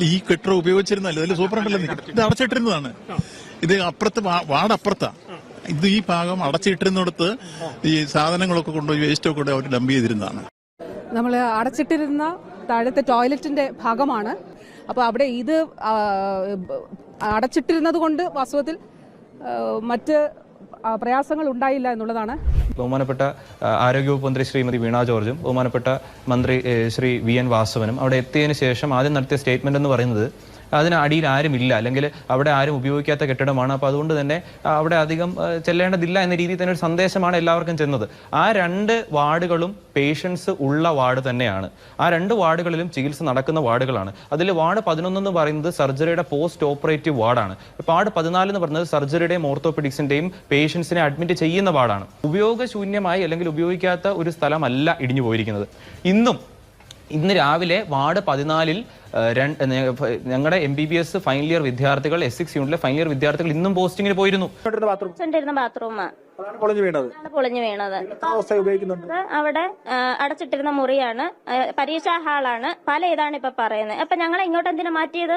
ഈ കെട്ടിടം ഉപയോഗിച്ചിരുന്നല്ലോ ഇതിൽ സൂപ്രണ്ടല്ലോ ഇത് അടച്ചിട്ടിരുന്നതാണ്. ഇത് അപ്പുറത്ത് വാടപ്പുറത്താ. അപ്പുറത്താ ഇത് ഈ ഭാഗം അടച്ചിട്ടിരുന്നിടത്ത് ഈ സാധനങ്ങളൊക്കെ കൊണ്ടുപോയി വേസ്റ്റൊക്കെ കൊണ്ട് അവർ ഡംപ് ചെയ്തിരുന്നതാണ്. നമ്മൾ അടച്ചിട്ടിരുന്ന താഴത്തെ ടോയ്ലറ്റിന്റെ ഭാഗമാണ്. അപ്പോൾ അവിടെ ഇത് അടച്ചിട്ടിരുന്നത് കൊണ്ട് വാസ്തവത്തിൽ മറ്റ് പ്രയാസങ്ങൾ ഉണ്ടായില്ല എന്നുള്ളതാണ്. ബഹുമാനപ്പെട്ട ആരോഗ്യവകുപ്പ് മന്ത്രി ശ്രീമതി വീണ ജോർജും ബഹുമാനപ്പെട്ട മന്ത്രി ശ്രീ വി എൻ വാസവനും അവിടെ എത്തിയതിനു ശേഷം ആദ്യം നടത്തിയ സ്റ്റേറ്റ്മെന്റ് എന്ന് പറയുന്നത് അതിന് അടിയിൽ ആരുമില്ല. അല്ലെങ്കിൽ അവിടെ ആരും ഉപയോഗിക്കാത്ത കെട്ടിടമാണ്. അപ്പോൾ അതുകൊണ്ട് തന്നെ അവിടെ അധികം ചെല്ലേണ്ടതില്ല എന്ന രീതിയിൽ തന്നെ ഒരു സന്ദേശമാണ് എല്ലാവർക്കും ചെന്നത്. ആ രണ്ട് വാർഡുകളും പേഷ്യൻസ് ഉള്ള വാർഡ് തന്നെയാണ്. ആ രണ്ട് വാർഡുകളിലും ചികിത്സ നടക്കുന്ന വാർഡുകളാണ്. അതിൽ വാർഡ് പതിനൊന്ന് എന്ന് പറയുന്നത് സർജറിയുടെ പോസ്റ്റ് ഓപ്പറേറ്റീവ് വാർഡാണ്. വാർഡ് പതിനാല് എന്ന് പറയുന്നത് സർജറിയുടെയും ഓർത്തോപെഡിക്സിന്റെയും പേഷ്യൻസിനെ അഡ്മിറ്റ് ചെയ്യുന്ന വാർഡാണ്. ഉപയോഗശൂന്യമായി അല്ലെങ്കിൽ ഉപയോഗിക്കാത്ത ഒരു സ്ഥലമല്ല ഇടിഞ്ഞു പോയിരിക്കുന്നത്. ഇന്നും ഇന്ന് രാവിലെ വാർഡ് പതിനാലിൽ ഞങ്ങളുടെ M B B S final year വിദ്യാർത്ഥികൾ എസ് സിക്സ് യൂണിറ്റിലെ ഫൈനൽ ഇയർ വിദ്യാർത്ഥികൾ ഇന്നും പോസ്റ്റിംഗിൽ പോയിരുന്നു. ബാത്റൂം പൊളിഞ്ഞു വീണത്. അവിടെ അടച്ചിട്ടിരുന്ന മുറിയാണ് പരീക്ഷാ ഹാളാണ്. പല ഇതാണ് ഇപ്പൊ പറയുന്നത്. അപ്പൊ ഞങ്ങളെ ഇങ്ങോട്ട് എന്തിനാ മാറ്റിയത്?